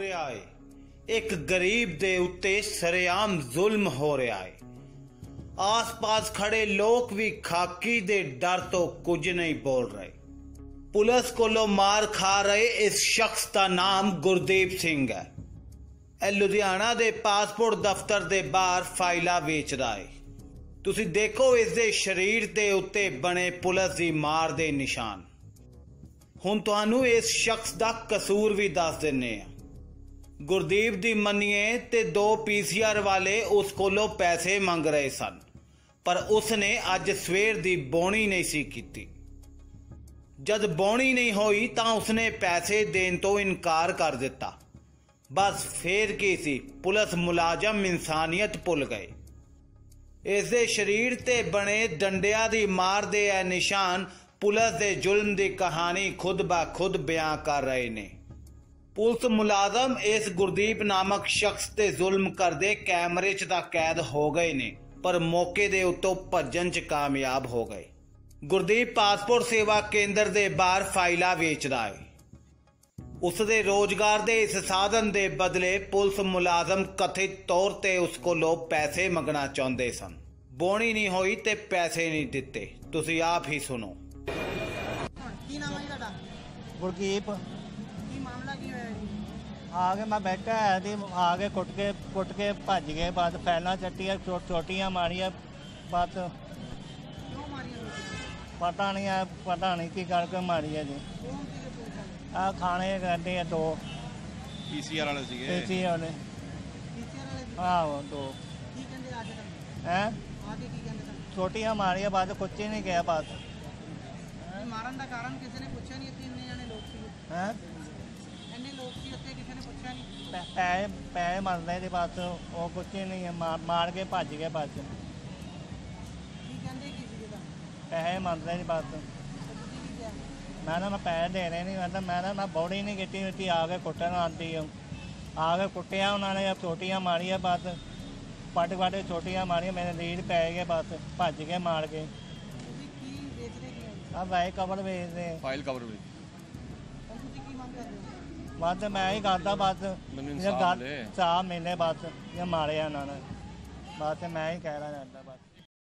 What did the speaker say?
ਰਿਹਾ ਏ ਇੱਕ ਗਰੀਬ ਦੇ ਉੱਤੇ ਸਰੇਆਮ ਜ਼ੁਲਮ ਹੋ ਰਿਹਾ ਏ ਆਸ-ਪਾਸ ਖੜੇ ਲੋਕ ਵੀ ਖਾਕੀ ਦੇ ਡਰ ਤੋਂ ਕੁਝ ਨਹੀਂ ਬੋਲ ਰਹੇ। ਪੁਲਿਸ ਕੋਲੋਂ ਮਾਰ ਖਾ ਰਹੇ ਇਸ ਸ਼ਖਸ ਦਾ ਨਾਮ ਗੁਰਦੀਪ ਸਿੰਘ ਹੈ। ਇਹ ਲੁਧਿਆਣਾ ਦੇ ਪਾਸਪੋਰਟ ਦਫ਼ਤਰ ਦੇ ਬਾਹਰ ਫਾਈਲਾਂ ਵੇਚਦਾ ਹੈ। ਤੁਸੀਂ ਦੇਖੋ ਇਸ ਦੇ ਸਰੀਰ ਦੇ ਉੱਤੇ ਬਣੇ ਪੁਲਿਸ ਦੀ ਮਾਰ ਦੇ ਨਿਸ਼ਾਨ। ਹੁਣ ਤੁਹਾਨੂੰ ਇਸ ਸ਼ਖਸ ਦਾ ਕਸੂਰ ਵੀ ਦੱਸ ਦਿੰਨੇ ਆ ਗੁਰਦੀਪ ਦੀ ਮੰਨੀਏ ਤੇ ਦੋ ਪੀਸੀਆਰ ਵਾਲੇ ਉਸ ਕੋਲੋਂ ਪੈਸੇ ਮੰਗ ਰਹੇ ਸਨ, ਪਰ ਉਸ ਨੇ ਅੱਜ ਸਵੇਰ ਦੀ ਬੋਣੀ ਨਹੀਂ ਸੀ ਕੀਤੀ। ਜਦ ਬੋਣੀ ਨਹੀਂ ਹੋਈ ਤਾਂ ਉਸਨੇ ਪੈਸੇ ਦੇਣ ਤੋਂ ਇਨਕਾਰ ਕਰ ਦਿੱਤਾ। ਬਸ ਫੇਰ ਕੀ ਸੀ, ਪੁਲਿਸ ਮੁਲਾਜ਼ਮ ਇਨਸਾਨੀਅਤ ਭੁੱਲ ਗਏ। ਇਸ ਦੇ ਸਰੀਰ ਤੇ ਬਣੇ ਡੰਡਿਆਂ ਦੀ ਮਾਰ ਦੇ ਇਹ ਨਿਸ਼ਾਨ ਪੁਲਿਸ ਦੇ ਜ਼ੁਲਮ ਦੀ ਕਹਾਣੀ ਖੁਦ ਬਾ ਖੁਦ ਬਿਆਨ ਕਰ ਰਹੇ ਨੇ। ਪੁਲਿਸ ਮੁਲਾਜ਼ਮ ਇਸ ਗੁਰਦੀਪ ਨਾਮਕ ਸ਼ਖਸ ਤੇ ਜ਼ੁਲਮ ਕਰਦੇ ਕੈਮਰੇ 'ਚ ਤਾਂ ਕੈਦ ਹੋ ਗਏ ਨੇ ਪਰ ਮੌਕੇ ਦੇ ਉੱਤੋਂ ਭੱਜਣ 'ਚ ਕਾਮਯਾਬ ਹੋ ਗਏ। ਗੁਰਦੀਪ ਪਾਸਪੋਰਟ ਸੇਵਾ ਕੇਂਦਰ ਦੇ ਬਾਹਰ ਫਾਈਲਾਂ ਵੇਚਦਾ ਹੈ। ਉਸ ਦੇ ਰੋਜ਼ਗਾਰ ਦੇ ਇਸ ਸਾਧਨ ਦੇ ਬਦਲੇ ਪੁਲਿਸ ਮੁਲਾਜ਼ਮ ਕਥਿਤ ਤੌਰ ਤੇ ਉਸ ਕੋਲੋਂ ਪੈਸੇ ਮੰਗਣਾ ਚਾਹੁੰਦੇ ਸਨ। ਬੋਣੀ ਨਹੀਂ ਹੋਈ ਤੇ ਪੈਸੇ ਨਹੀਂ ਦਿੱਤੇ। ਤੁਸੀਂ ਆਪ ਹੀ ਸੁਣੋ। ਕੀ ਨਾਮ ਹੈ ਤੁਹਾਡਾ? ਗੁਰਦੀਪ। ਮਾਮਲਾ ਕੀ ਹੋਇਆ ਜੀ? ਆ ਕੇ ਮੈਂ ਬੈਠਾ ਹੈ ਤੇ ਆ ਕੇ ਕੁੱਟ ਕੇ ਕੁੱਟ ਕੇ ਭੱਜ ਗਏ ਬਾਅਦ ਫੈਲਾਂ ਚੱਟੀਆਂ ਛੋਟੀਆਂ ਮਾਰੀਆਂ ਬਾਅਦ ਕਿਉਂ ਮਾਰੀਆਂ ਤੁਸੀਂ? ਪਤਾ ਨਹੀਂ ਆ ਪਤਾ ਨਹੀਂ ਕੀ ਕਰਕੇ ਮਾਰੀ ਹੈ ਜੀ ਕੌਣ ਸੀਗੇ ਆ ਖਾਣੇ ਕਰਦੇ ਆ ਦੋ। ਪੀਸੀਆਰ ਵਾਲੇ ਸੀਗੇ। ਉਹਨੇ ਟੀਚਰ ਵਾਲੇ। ਸੀ? ਆਹੋ ਦੋ। ਕੀ ਕਹਿੰਦੇ ਆ ਕੇ ਤੁਹਾਨੂੰ ਹੈ? ਆ ਕੇ ਕੀ ਕਹਿੰਦੇ ਤੁਹਾਨੂੰ ਛੋਟੀਆਂ ਮਾਰੀਆਂ ਬਾਅਦ ਕੁੱਚੇ ਨਹੀਂ ਗਿਆ ਬਾਅਦ ਇਹ ਮਾਰਨ ਦਾ ਕਾਰਨ ਕਿਸੇ ਨੇ ਪੁੱਛਿਆ ਨਹੀਂ ਇੱਥੇ ਇੰਨੇ ਜਣੇ ਲੋਕ ਸੀ। ਹੈ? ਇੰਨੇ ਲੋਕ ਸੀ ਇੱਥੇ ਕਿਸੇ ਨੇ ਪੁੱਛਿਆ ਨਹੀਂ ਪੈਸੇ ਪੈਸੇ ਮੰਗਦੇ ਤੇ ਬਸ ਉਹ ਕੁੱਚੇ ਨਹੀਂ ਹੈ, ਮਾਰ ਮਾਰ ਕੇ ਭੱਜ ਗਏ ਬਸ ਕੀ ਕਹਿੰਦੇ ਕੀ ਪੈਸੇ ਬਸ ਤੇ ਤੁਸੀਂ ਕੀ ਕਿਹਾ ਮੈਂ ਨਾ ਮੈਂ ਪੈਸੇ ਦੇ ਰਹੇ ਨਹੀਂ ਮੈਂ ਤਾਂ ਮੈਂ ਨਾ ਮੈਂ ਬੌੜੀ ਨਹੀਂ ਕੀਤੀ ਉੱਤੀ ਆ ਕੇ ਕੁੱਟਣ ਆਂਦੀ ਆ। ਆ ਕੇ ਕੁੱਟਿਆ ਉਹਨਾਂ ਨੇ ਛੋਟੀਆਂ ਮਾਰੀਆਂ ਬਸ ਪੱਟ ਪੱਟ ਛੋਟੀਆਂ ਮਾਰੀਆਂ ਮੇਰੇ ਲੀਡ ਪੈ ਗਏ ਬਸ ਭੱਜ ਕੇ ਮਾਰ ਕੇ। ਤੁਸੀਂ ਕੀ ਵੇਚਦੇ ਕੀ ਹੋ? ਆ ਵਾਈ ਕਵਰ ਵੇਚਦੇ। ਫਾਈਲ ਕਵਰ ਹੁਣ ਤੁਸੀਂ ਕੀ ਮੰਗ ਕਰਦੇ ਹੋ? ਬਸ ਮੈਂ ਹੀ ਕਰਦਾ ਬਸ। ਮੈਨੂੰ ਇਨਸਾਫ਼ ਮਿਲੇ। ਇਨਸਾਫ਼ ਮਿਲੇ ਬਸ ਇਹ ਮਾਰਿਆ ਉਹਨਾਂ ਨੇ। ਬਸ ਮੈਂ ਹੀ ਕਹਿਣਾ ਚਾਹੁੰਦਾ ਬਸ।